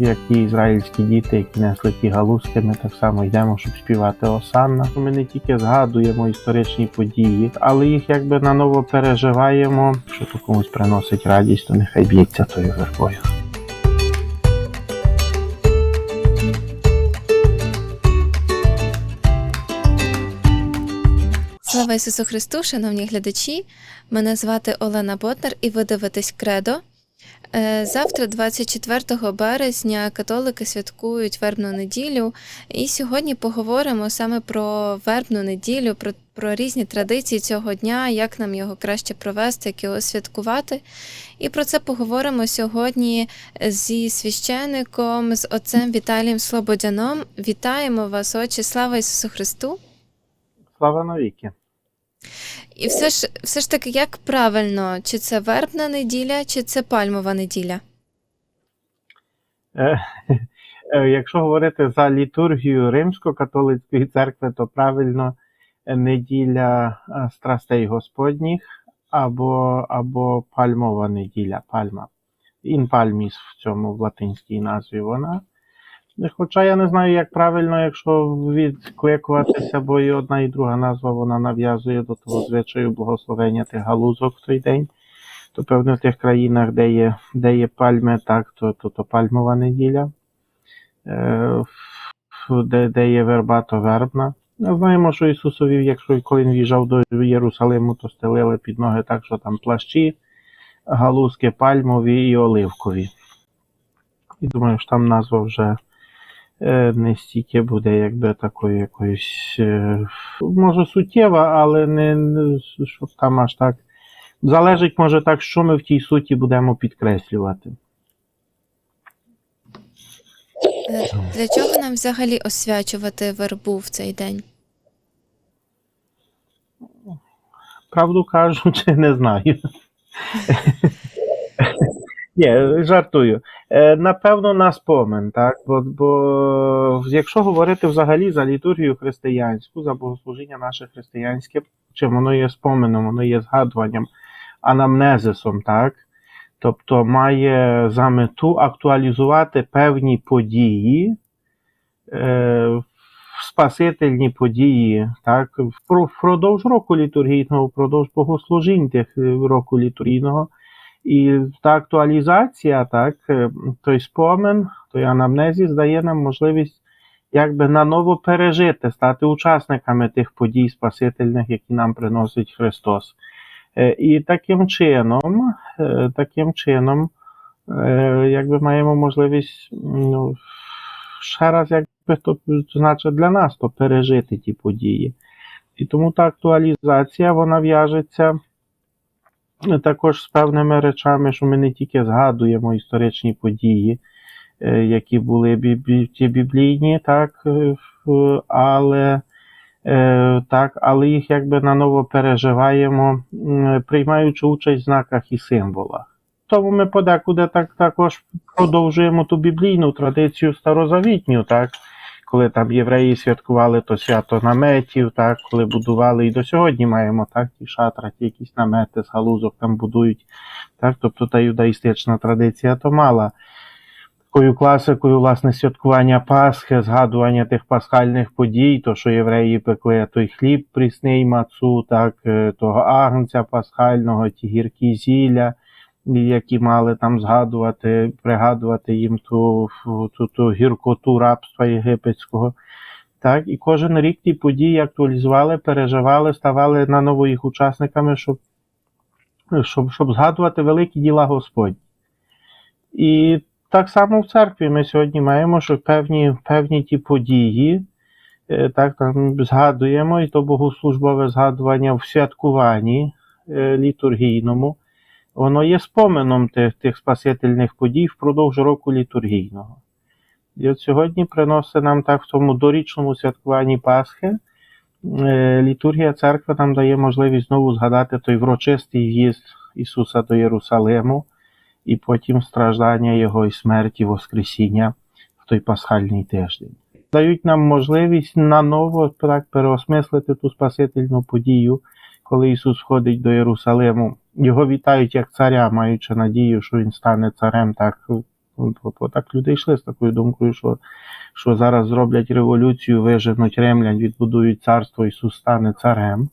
як ті ізраїльські діти, які несли ті галузки, ми так само йдемо, щоб співати Осанна. Ми не тільки згадуємо історичні події, але їх якби наново переживаємо. Що то комусь приносить радість, то нехай б'ється тою вербою. Слава Ісусу Христу, шановні глядачі! Мене звати Олена Ботнар і ви дивитесь Кредо. Е, Завтра, 24 березня, католики святкують вербну неділю. І сьогодні поговоримо саме про вербну неділю, про, про різні традиції цього дня, як нам його краще провести, як його святкувати. І про це поговоримо сьогодні зі священником, з отцем Віталієм Слободяном. Вітаємо вас, отче! Слава Ісусу Христу! Слава навіки! І все ж, все ж таки, як правильно, чи це вербна неділя, чи це пальмова неділя? Е, е, Якщо говорити за літургію Римсько-католицької церкви, то правильно неділя е, страстей Господніх або, або пальмова неділя, пальма. Інпальміс в цьому в латинській назві вона. Хоча я не знаю, як правильно, якщо відкликуватися, бо і одна і друга назва вона нав'язує до того звичаю благословення тих галузок в той день. То певно в тих країнах, де є, де є пальми, так, то, то, то пальмова неділя, е, де, де є верба, то вербна. Ми знаємо, що Ісусові, якщо коли він в'їжджав до Єрусалиму, то стелили під ноги так, що там плащі, галузки пальмові і оливкові. І думаю, що там назва вже е, не стільки буде, якби такою якоюсь, е, може, суттєва, але не, щоб там аж так. Залежить, може, так, що ми в тій суті будемо підкреслювати. Е, Для чого нам взагалі освячувати вербу в цей день? Правду кажучи, не знаю. Ні, жартую. Е, Напевно, на спомин, так? Бо, бо якщо говорити взагалі за літургію християнську, за богослужіння наше християнське, чим воно є споменом, воно є згадуванням, анамнезисом, так? Тобто має за мету актуалізувати певні події, е, спасительні події, так, впродовж року літургійного, впродовж богослужінь тих е, року літургійного. І та актуалізація, так, е, той спомин, той анамнезіс дає нам можливість якби наново пережити, стати учасниками тих подій спасительних, які нам приносить Христос. Е, І таким чином, е, таким чином, якби маємо можливість ну, ще раз, якби то значить для нас, то пережити ті події. І тому та актуалізація вона в'яжеться також з певними речами, що ми не тільки згадуємо історичні події, е, які були біблійні, так, е, але, е, так, але їх якби наново переживаємо, приймаючи участь в знаках і символах. Тому ми подекуди так також продовжуємо ту біблійну традицію старозавітню, так, коли там євреї святкували то свято наметів, так, коли будували і до сьогодні маємо так, ті шатра, ті якісь намети з галузок там будують. Так, тобто та юдаїстична традиція то мала. Такою класикою, власне, святкування Пасхи, згадування тих пасхальних подій, то що євреї пекли той хліб прісний мацу, так, е, того агнця пасхального, ті гіркі зілля, які мали там згадувати, пригадувати їм ту, ту, ту гіркоту рабства єгипетського. Так, і кожен рік ті події актуалізували, переживали, ставали наново їх учасниками, щоб, щоб, щоб згадувати великі діла Господні. І так само в церкві ми сьогодні маємо, що певні, певні ті події, е, так, там згадуємо, і то богослужбове згадування в святкуванні е, літургійному, воно є споменом тих, тих спасительних подій впродовж року літургійного. І от сьогодні приносить нам так в тому дорічному святкуванні Пасхи. е, Літургія церкви нам дає можливість знову згадати той врочистий в'їзд Ісуса до Єрусалиму і потім страждання Його і смерті, Воскресіння в той пасхальний тиждень. Дають нам можливість наново так переосмислити ту спасительну подію, коли Ісус входить до Єрусалиму. Його вітають як царя, маючи надію, що Він стане царем так так люди йшли з такою думкою, що, що зараз зроблять революцію, виженуть римлян, відбудують царство, Ісус стане царем.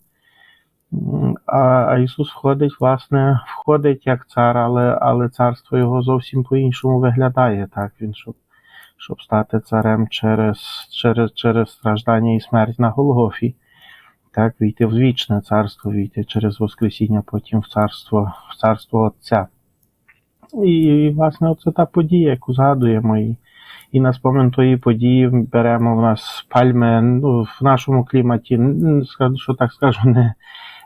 А, а Ісус входить, власне, входить як цар, але, але царство його зовсім по-іншому виглядає. Так? Він, щоб, щоб стати царем через, через, через страждання і смерть на Голгофі. Так, війти в вічне царство, війти через Воскресіння, потім в царство, в царство Отця. І, власне, оце та подія, яку згадуємо. І, і на спомин тої події беремо в нас пальми ну, в нашому кліматі, що так скажу, не,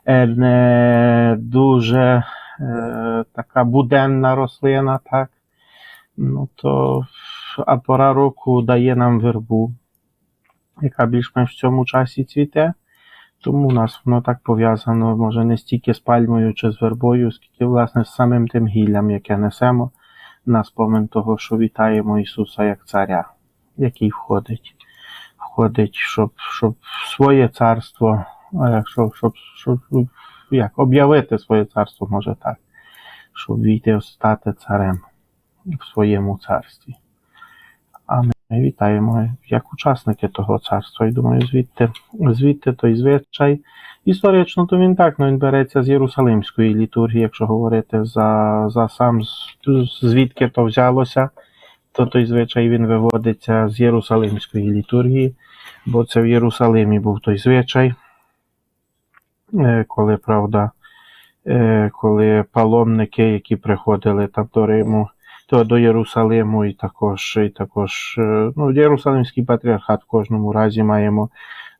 е, не дуже е, така буденна рослина, так. Ну то а пора року дає нам вербу, яка більш-менш в цьому часі цвіте. Тому у нас воно так пов'язано, може, не стільки з пальмою чи з вербою, скільки, власне, з самим тим гіллям, яке несемо на спомин того, що вітаємо Ісуса як Царя, який входить. Входить, щоб, щоб своє царство, щоб, щоб, щоб як, об'явити своє царство, може так, щоб війти стати царем в своєму царстві. Вітаємо як учасники того царства. І думаю, звідти, звідти той звичай. Історично, то він так, ну він береться з Єрусалимської літургії, якщо говорити за, за сам звідки то взялося, то той звичай він виводиться з Єрусалимської літургії, бо це в Єрусалимі був той звичай, е, коли, правда, е, коли паломники, які приходили там до Риму, то до Єрусалиму і також, і також е, ну, Єрусалимський патріархат в кожному разі маємо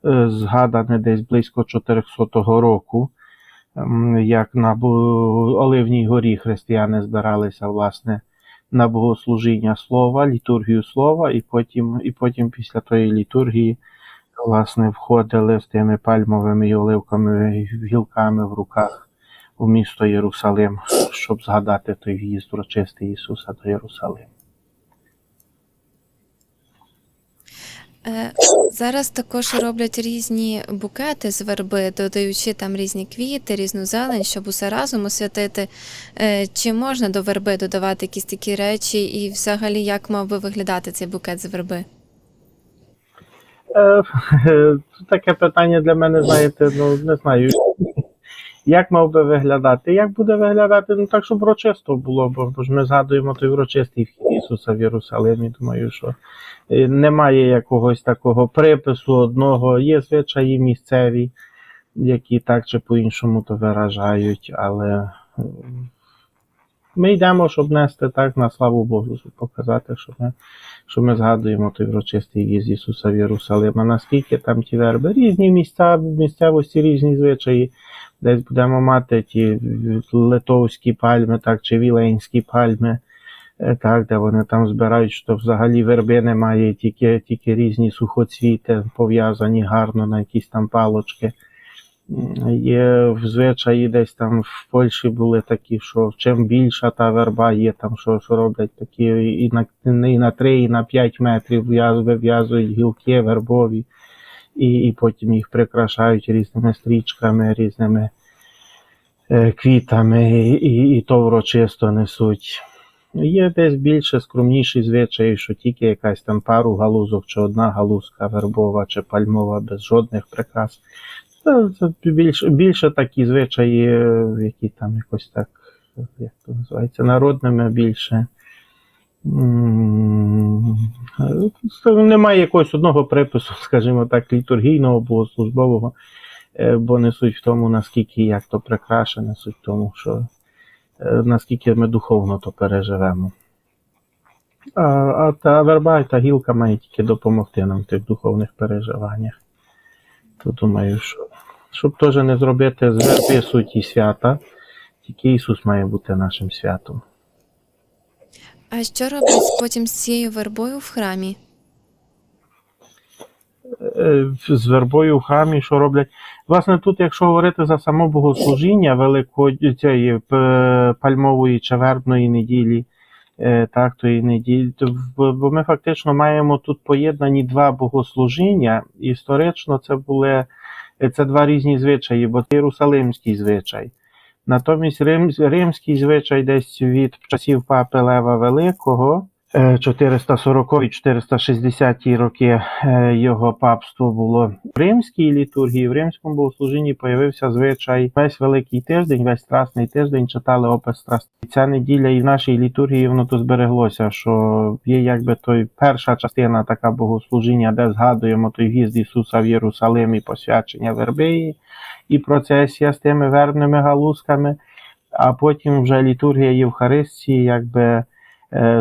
е, згадане десь близько 400 року, як на Оливній горі християни збиралися власне на богослужіння слова, літургію слова, і потім, і потім після тої літургії власне входили з тими пальмовими і оливковими гілками в руках у місто Єрусалим, щоб згадати той в'їзд урочистий Ісуса до Єрусалиму. Е, Зараз також роблять різні букети з верби, додаючи там різні квіти, різну зелень, щоб усе разом освятити. Е, Чи можна до верби додавати якісь такі речі, і взагалі як мав би виглядати цей букет з верби? Е, Таке питання для мене, знаєте, ну не знаю. Як мав би виглядати? Як буде виглядати? Ну так, щоб урочисто було, бо, ж ми згадуємо той урочистий вхід Ісуса в Єрусалимі. Думаю, що е, немає якогось такого припису одного. Є звичаї місцеві, які так чи по-іншому то виражають, але е, ми йдемо, щоб нести так на славу Богу, щоб показати, що ми що ми згадуємо той врочистий в'їзд Ісуса в Єрусалим. Наскільки там ті верби? Різні місця, місцевості, різні звичаї. Десь будемо мати ті литовські пальми, так, чи віленські пальми, е, так, де вони там збирають, що взагалі верби немає, тільки, тільки різні сухоцвіти, пов'язані гарно на якісь там палочки. Є в звичаї десь там в Польщі були такі, що чим більша та верба є, там що, що роблять такі і на, і на 3, і на 5 метрів в'яз- вив'язують гілки вербові, і, і потім їх прикрашають різними стрічками, різними е, квітами, і, і, то врочисто несуть. Є десь більше скромніші звичаї, що тільки якась там пару галузок, чи одна галузка вербова чи пальмова без жодних прикрас. Це, це більше, більше такі звичаї, е, які там якось так, як то називається, народними більше. Е, Немає якогось одного припису, скажімо так, літургійного, богослужбового, е, бо не суть в тому, наскільки як то прикрашене, суть в тому, що е, наскільки ми духовно то переживемо. А, а та верба та гілка має тільки допомогти нам в тих духовних переживаннях. То думаю, що щоб теж не зробити з верби суті свята, тільки Ісус має бути нашим святом. А що роблять потім з цією вербою в храмі? Е, З вербою в храмі, що роблять. Власне, тут, якщо говорити за само богослужіння великої цієї пальмової чи вербної неділі, е, так, тої неділі, бо ми фактично маємо тут поєднані два богослужіння. Історично це були е, це два різні звичаї, бо це Єрусалимський звичай. Натомість Рим, римський звичай десь від часів папи Лева Великого, е, 440-460 роки е, його папство було в римській літургії, в римському богослужінні появився звичай. Весь великий тиждень, весь страсний тиждень читали опис страстей. Ця неділя і в нашій літургії воно то збереглося, що є якби той перша частина така богослужіння, де згадуємо той в'їзд Ісуса в Єрусалим і посвячення верби і процесія з тими вербними галузками, а потім вже літургія Євхаристії, якби е,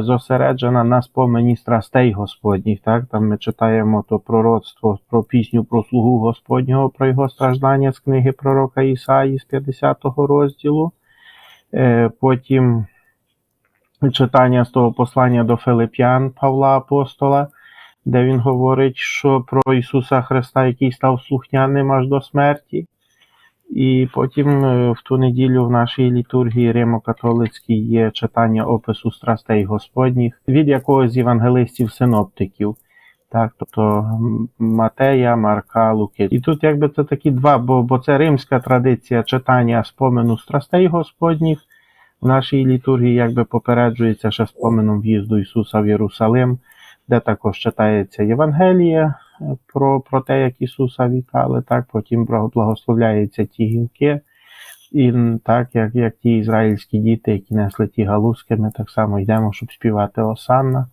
зосереджена на спомені страстей Господніх. Так? Там ми читаємо то пророцтво про пісню про слугу Господнього, про його страждання з книги пророка Ісаї з 50-го розділу. Е, Потім читання з того послання до Филип'ян Павла Апостола, де він говорить, що про Ісуса Христа, який став слухняним аж до смерті. І потім е, в ту неділю в нашій літургії Римо-католицькій є читання опису страстей Господніх від якогось з євангелистів-синоптиків. Так, тобто Матея, Марка, Луки. І тут якби це такі два, бо, бо це римська традиція читання спомену страстей Господніх. В нашій літургії якби попереджується ще споменом в'їзду Ісуса в Єрусалим, де також читається Євангелія про, про те, як Ісуса вітали, так, потім благословляються ті гілки. І так, як, як ті ізраїльські діти, які несли ті галузки, ми так само йдемо, щоб співати Осанна.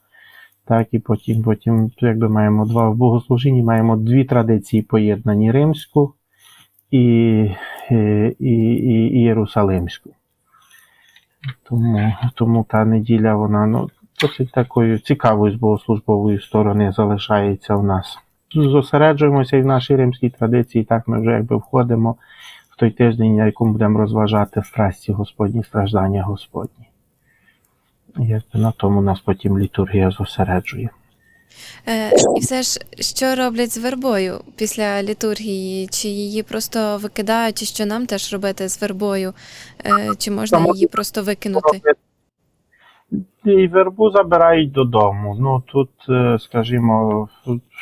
Так, і потім, потім якби маємо два в богослужінні, маємо дві традиції поєднані римську і, і, і, і, єрусалимську. Тому, тому та неділя, вона ну, досить такою цікавою з богослужбової сторони залишається в нас. Зосереджуємося і в нашій римській традиції, так ми вже якби входимо в той тиждень, на якому будемо розважати страсті Господні, страждання Господні. Якби на тому нас потім літургія зосереджує. Е, і все ж, що роблять з вербою після літургії? Чи її просто викидають, і що нам теж робити з вербою? Е, чи можна її просто викинути? І вербу забирають додому. Ну тут, е, скажімо,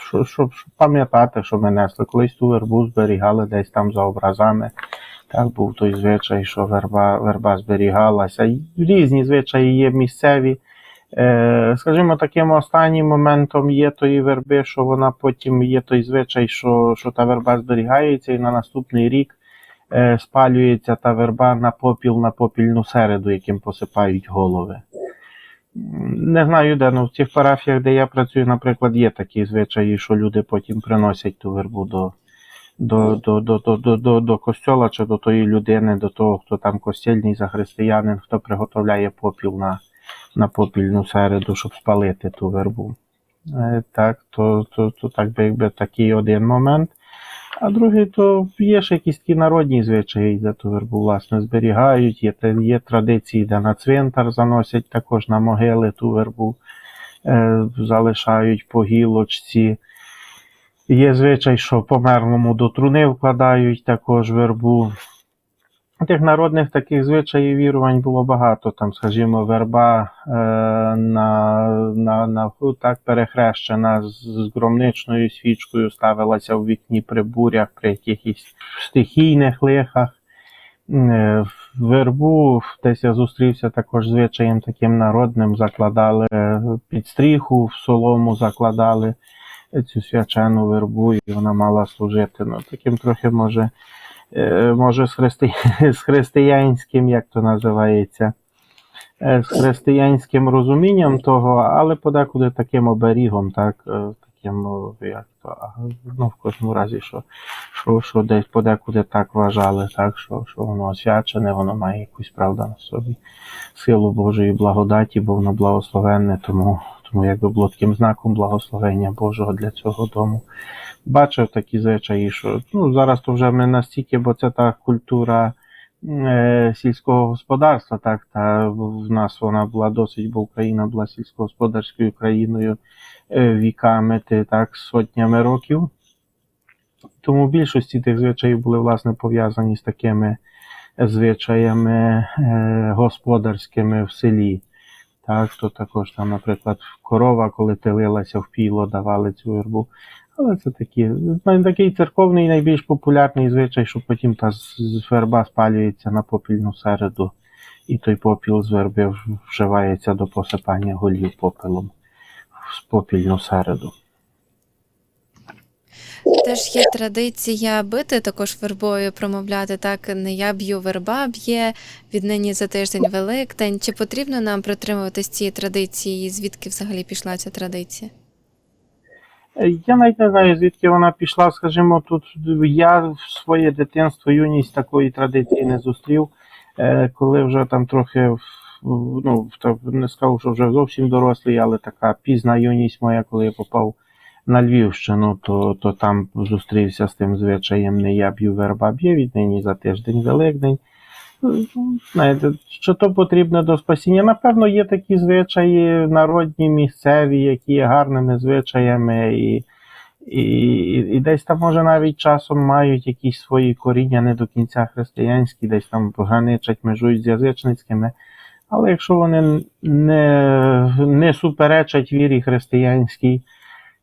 щоб, щоб, пам'ятати, що ми несли. Колись ту вербу зберігали десь там за образами. Так був той звичай, що верба, верба зберігалася. Різні звичаї є місцеві. Е, скажімо, таким останнім моментом є тої верби, що вона потім є той звичай, що, що та верба зберігається, і на наступний рік е, спалюється та верба на попіл на попільну середу, яким посипають голови. Не знаю, де, ну в тих парафіях, де я працюю, наприклад, є такі звичаї, що люди потім приносять ту вербу до, до, до, до, до, до, до, до костьола чи до тої людини, до того, хто там костільний за християнин, хто приготовляє попіл на, на попільну середу, щоб спалити ту вербу. Е, Так, то, то, то так би, якби такий один момент. А другий, то є ще якісь такі народні звичаї, де ту вербу власне зберігають. Є, є традиції, де на цвинтар заносять також на могили ту вербу, е, залишають по гілочці. Є звичай, що померлому до труни вкладають також вербу. Тих народних таких звичаїв вірувань було багато. Там, скажімо, верба е, на, на, на так перехрещена з, громничною свічкою ставилася в вікні при бурях, при якихось стихійних лихах. Е, Вербу десь я зустрівся також звичаєм таким народним, закладали е, під стріху, в солому закладали цю свячену вербу, і вона мала служити. Ну, таким трохи може, може з, христи... з християнським, як то називається, е, з християнським розумінням того, але подекуди таким оберігом, так, е, таким, як то, ну, в кожному разі, що, що, що десь подекуди так вважали, так, що, що воно освячене, воно має якусь правда на собі силу Божої благодаті, бо воно благословенне, тому, тому якби було таким знаком благословення Божого для цього дому. Бачив такі звичаї, що ну, зараз то вже ми настільки, бо це та культура е, сільського господарства, так, та в нас вона була досить, бо Україна була сільськогосподарською країною е, віками, так, сотнями років. Тому в більшості тих звичаїв були власне пов'язані з такими звичаями е, господарськими в селі. Так, то також там, наприклад, корова, коли телилася в піло, давали цю вербу. Але це такі, такий церковний найбільш популярний звичай, що потім та верба спалюється на попільну середу і той попіл з верби вживається до посипання голів попелом в попільну середу. Теж є традиція бити також вербою, промовляти так не я б'ю, верба б'є, віднині за тиждень Великдень. Чи потрібно нам притримуватись цієї традиції? Звідки взагалі пішла ця традиція? Е, Я навіть не знаю, звідки вона пішла. Скажімо, тут я в своє дитинство, юність такої традиції не зустрів. Е, Коли вже там трохи, ну, не скажу, що вже зовсім дорослий, але така пізна юність моя, коли я попав на Львівщину, то, то там зустрівся з тим звичаєм не я б'ю верба б'є віднині за тиждень Великдень. Знаєте, що то потрібно до спасіння? Напевно, є такі звичаї народні, місцеві, які є гарними звичаями, і, і, і десь там, може, навіть часом мають якісь свої коріння не до кінця християнські, десь там граничать, межують з язичницькими. Але якщо вони не, не суперечать вірі християнській,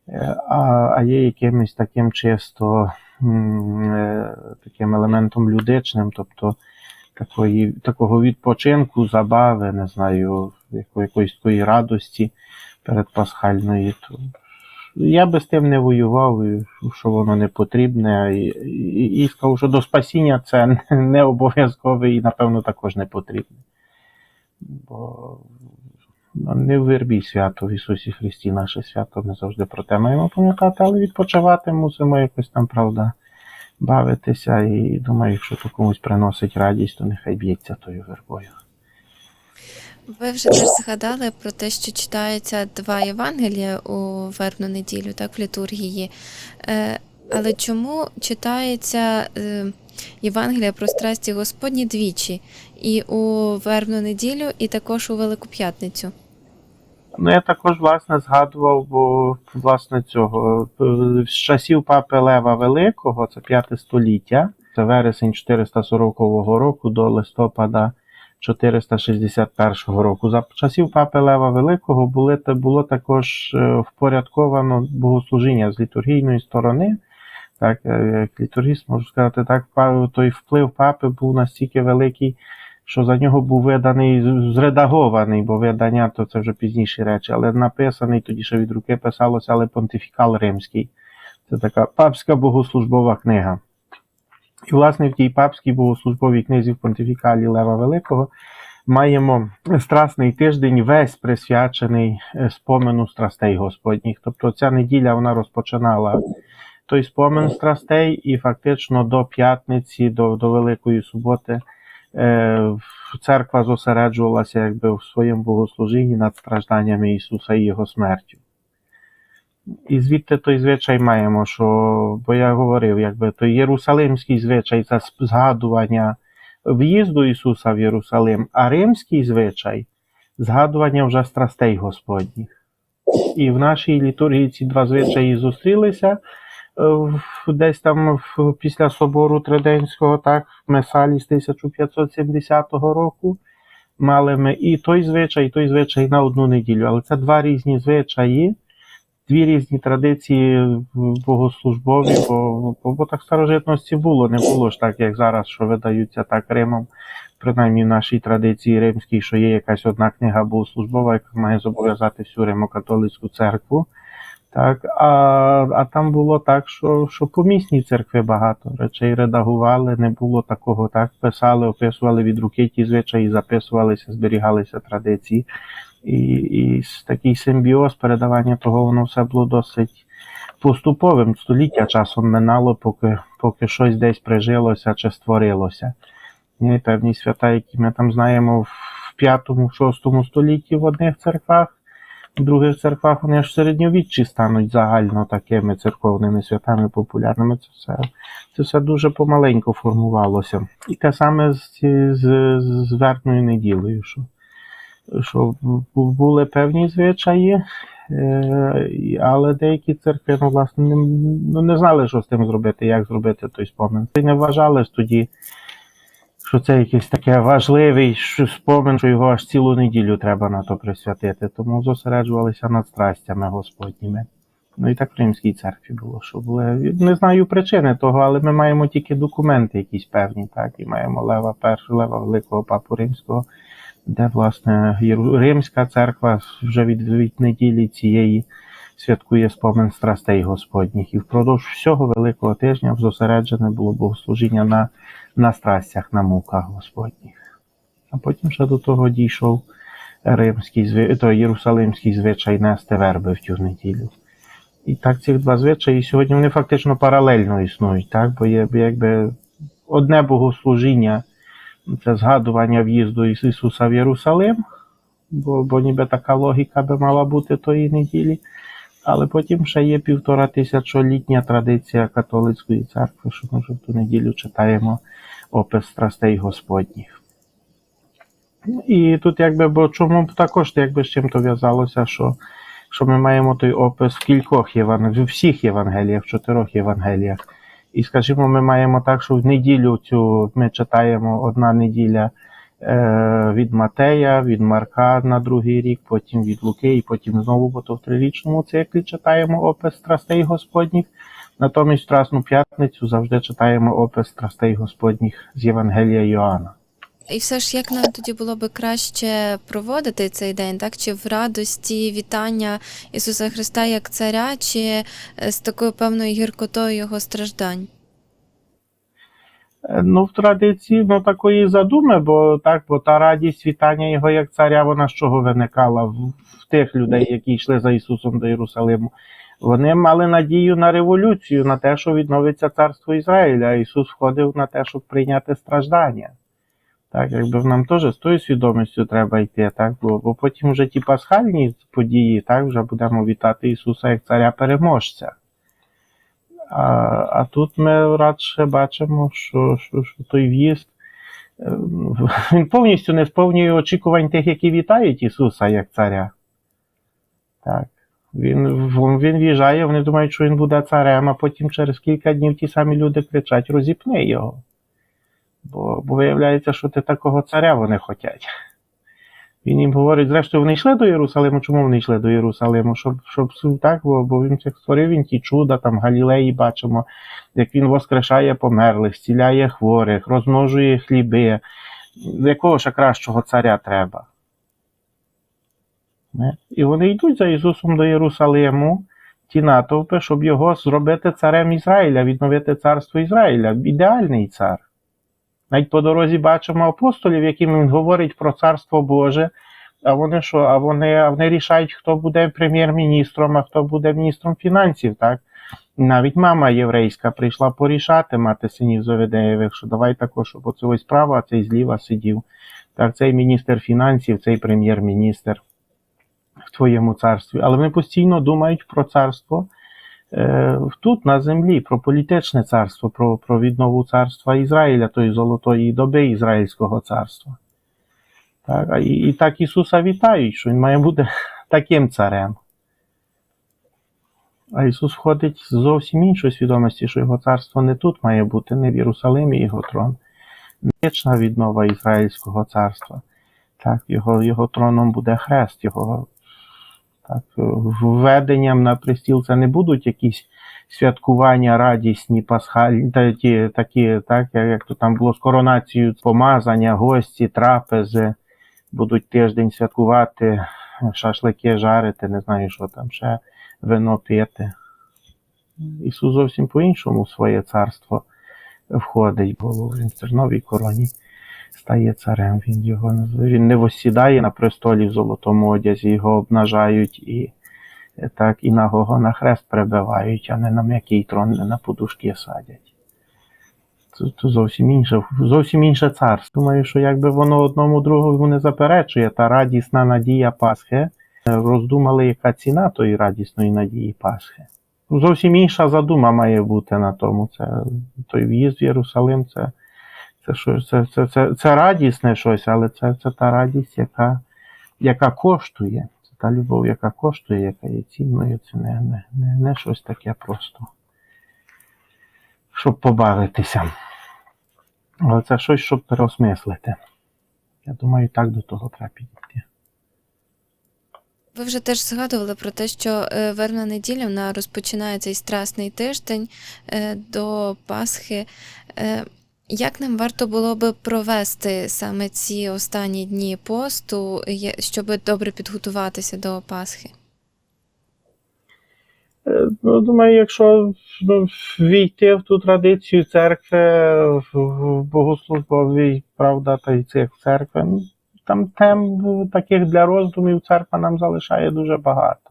е, а, а є якимось таким чисто е, таким елементом людичним, тобто такої, такого відпочинку, забави, не знаю, якоїсь такої радості передпасхальної, то я би з тим не воював, що воно не потрібне, і, і, і сказав, що до спасіння це не обов'язкове і, напевно, також не потрібне. Бо ну, не в свято в Ісусі Христі наше свято, ми завжди про те маємо пам'ятати, але відпочивати мусимо якось там, правда, бавитися. І думаю, якщо то комусь приносить радість, то нехай б'ється тою вербою. Ви вже теж згадали про те, що читаються два Євангелія у вербну неділю, так, в літургії. Е, але чому читається е, Євангелія про страсті Господні двічі? І у вербну неділю, і також у Велику П'ятницю? Ну, я також, власне, згадував, бо власне цього е, з часів папи Лева Великого, це 5 століття, це вересень 440 року до листопада 461 року. За часів папи Лева Великого були, було також е, впорядковано богослужіння з літургійної сторони. Так, е, як літургіст, можу сказати, так, той вплив папи був настільки великий, що за нього був виданий, зредагований, бо видання то це вже пізніші речі, але написаний тоді ще від руки писалося, але понтифікал римський. Це така папська богослужбова книга. І, власне, в тій папській богослужбовій книзі в понтифікалі Лева Великого маємо страсний тиждень, весь присвячений е, спомену страстей Господніх. Тобто ця неділя вона розпочинала той спомин страстей, і фактично до п'ятниці, до, до Великої суботи церква зосереджувалася якби в своєму богослужінні над стражданнями Ісуса і Його смертю. І звідти той звичай маємо, що, бо я говорив, якби той єрусалимський звичай це згадування в'їзду Ісуса в Єрусалим, а римський звичай згадування вже страстей Господніх. І в нашій літургії ці два звичаї зустрілися е, десь там після собору Триденського, так, Месалі з 1570 року. Мали ми і той звичай, і той звичай на одну неділю. Але це два різні звичаї, дві різні традиції богослужбові, бо, бо, так старожитності було. Не було ж так, як зараз, що видаються так Римом, принаймні в нашій традиції римській, що є якась одна книга богослужбова, яка має зобов'язати всю Римо-католицьку церкву. Так, а, а там було так, що, що помісні церкви багато речей редагували, не було такого, так, писали, описували від руки ті звичаї, записувалися, зберігалися традиції. І, і такий симбіоз передавання того, воно все було досить поступовим. Століття часом минало, поки, поки щось десь прижилося чи створилося. Є певні свята, які ми там знаємо в 5-6 столітті в одних церквах, в других церквах вони аж в середньовіччі стануть загально такими церковними святами популярними. Це все, це все дуже помаленьку формувалося. І те саме з, з, з вербною неділею, що, що були певні звичаї, е, але деякі церкви ну, власне, не, ну, не знали, що з тим зробити, як зробити той спомин. І не вважали ж тоді що це якийсь таке важливий спомин, що його аж цілу неділю треба на то присвятити. Тому зосереджувалися над страстями Господніми. Ну і так в Римській церкві було, що були. Не знаю причини того, але ми маємо тільки документи якісь певні, так, і маємо Лева першого, Лева Великого Папу Римського, де, власне, Римська церква вже від, від неділі цієї святкує спомин страстей Господніх. І впродовж всього Великого тижня зосереджене було богослужіння на, на страстях, на муках Господніх. А потім ще до того дійшов римський то єрусалимський звичай нести верби в цю неділю. І так ці два звичаї сьогодні вони фактично паралельно існують, так? бо є якби одне богослужіння це згадування в'їзду Ісуса в Єрусалим, бо, бо ніби така логіка би мала бути тої неділі. Але потім ще є півтора тисячолітня традиція католицької церкви, що ми вже в ту неділю читаємо опис страстей Господніх. І тут, якби, бо чому б також якби з чим то в'язалося, що, що ми маємо той опис в кількох євангеліях, в всіх Євангеліях, в чотирьох Євангеліях. І скажімо, ми маємо так, що в неділю цю ми читаємо одна неділя від Матея, від Марка на другий рік, потім від Луки, і потім знову, бо то в трирічному циклі читаємо опис страстей Господніх. Натомість в Страсну п'ятницю завжди читаємо опис страстей Господніх з Євангелія Йоанна. І все ж як нам тоді було би краще проводити цей день, так? Чи в радості вітання Ісуса Христа як царя, чи е, з такою певною гіркотою його страждань? Е, Ну, в традиції ну, такої задуми, бо так, бо та радість вітання його як царя, вона з чого виникала в, в тих людей, які йшли за Ісусом до Єрусалиму. Вони мали надію на революцію, на те, що відновиться царство Ізраїля. А Ісус входив на те, щоб прийняти страждання. Так, якби нам теж з тою свідомістю треба йти, так, бо, бо потім вже ті пасхальні події, так, вже будемо вітати Ісуса як царя-переможця. А, а тут ми радше бачимо, що, що, що той в'їзд е, він повністю не сповнює очікувань тих, які вітають Ісуса як царя. Так. Він, він, в'їжджає, вони думають, що він буде царем, а потім через кілька днів ті самі люди кричать: розіпни його. Бо, бо виявляється, що ти такого царя вони хочуть. Він їм говорить, зрештою, вони йшли до Єрусалиму. Чому вони йшли до Єрусалиму? Щоб, щоб так, бо, бо він як створив він ті чуда, там Галілеї бачимо, як він воскрешає померлих, зціляє хворих, розмножує хліби. Якого ще кращого царя треба? Не? І вони йдуть за Ісусом до Єрусалиму, ті натовпи, щоб його зробити царем Ізраїля, відновити царство Ізраїля. Ідеальний цар. Навіть по дорозі бачимо апостолів, яким він говорить про царство Боже. А вони що? А вони, а вони рішають, хто буде прем'єр-міністром, а хто буде міністром фінансів, так? Навіть мама єврейська прийшла порішати мати синів Заведеєвих, що давай також, щоб оце справа, а цей зліва сидів. Так, цей міністр фінансів, цей прем'єр-міністр в твоєму царстві. Але вони постійно думають про царство тут, на землі, про політичне царство, про, про віднову царства Ізраїля, тої золотої доби Ізраїльського царства. Так, і, і так Ісуса вітають, що Він має бути таким царем. А Ісус входить з зовсім іншої свідомості, що його царство не тут має бути, не в Єрусалимі його трон, вічна віднова Ізраїльського царства. Так, його, його троном буде хрест, його так, введенням на престіл це не будуть якісь святкування радісні, пасхальні, та, ті, такі, так, як то там було з коронацією, помазання, гості, трапези, будуть тиждень святкувати, шашлики жарити, не знаю, що там ще вино пити. Ісус зовсім по-іншому своє царство входить, бо він в терновій короні стає царем. Він його він не восідає на престолі в золотому одязі, його обнажають і е, так і нагого на хрест прибивають, а не на м'який трон, не на подушки садять. Це, це зовсім інше, зовсім інше царство. Думаю, що якби воно одному другому не заперечує, та радісна надія Пасхи, е, роздумали, яка ціна тої радісної надії Пасхи. Зовсім інша задума має бути на тому. Це той в'їзд в Єрусалим, це, це, це, це, це, це радісне щось, але це, це та радість, яка, яка коштує. Це та любов, яка коштує, яка є цінною. Це не, не, не, не щось таке просто. Щоб побавитися. Але це щось, щоб переосмислити. Я думаю, так до того треба підійти. Ви вже теж згадували про те, що е, вербна неділя вона розпочинає цей страсний тиждень е, до Пасхи. Як нам варто було би провести саме ці останні дні посту, щоб добре підготуватися до Пасхи? Е, Ну, думаю, якщо ну, війти в ту традицію церкви, в, богослужбовій, правда, та й цих церкви, ну, там тем таких для роздумів церква нам залишає дуже багато.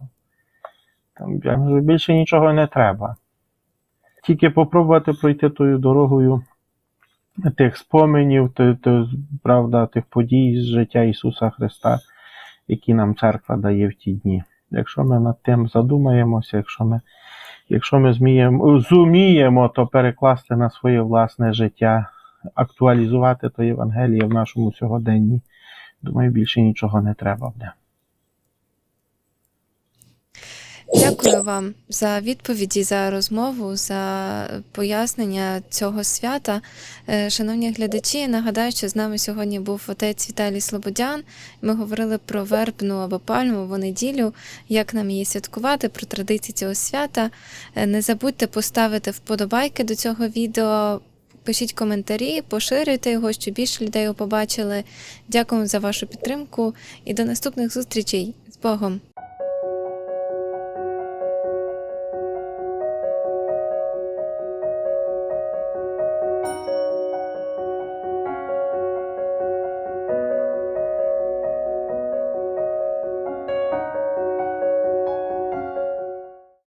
Там більше нічого не треба. Тільки попробувати пройти тою дорогою тих споменів, правда, тих подій з життя Ісуса Христа, які нам церква дає в ті дні. Якщо ми над тим задумаємося, якщо ми, якщо ми зміємо, зуміємо то перекласти на своє власне життя, актуалізувати то Євангеліє в нашому сьогоденні, думаю, більше нічого не треба буде. Дякую вам за відповіді, за розмову, за пояснення цього свята. Е, Шановні глядачі, нагадаю, що з нами сьогодні був отець Віталій Слободян. Ми говорили про вербну або пальмову неділю, як нам її святкувати, про традиції цього свята. Е, Не забудьте поставити вподобайки до цього відео. Пишіть коментарі, поширюйте його, щоб більше людей його побачили. Дякую за вашу підтримку і до наступних зустрічей з Богом!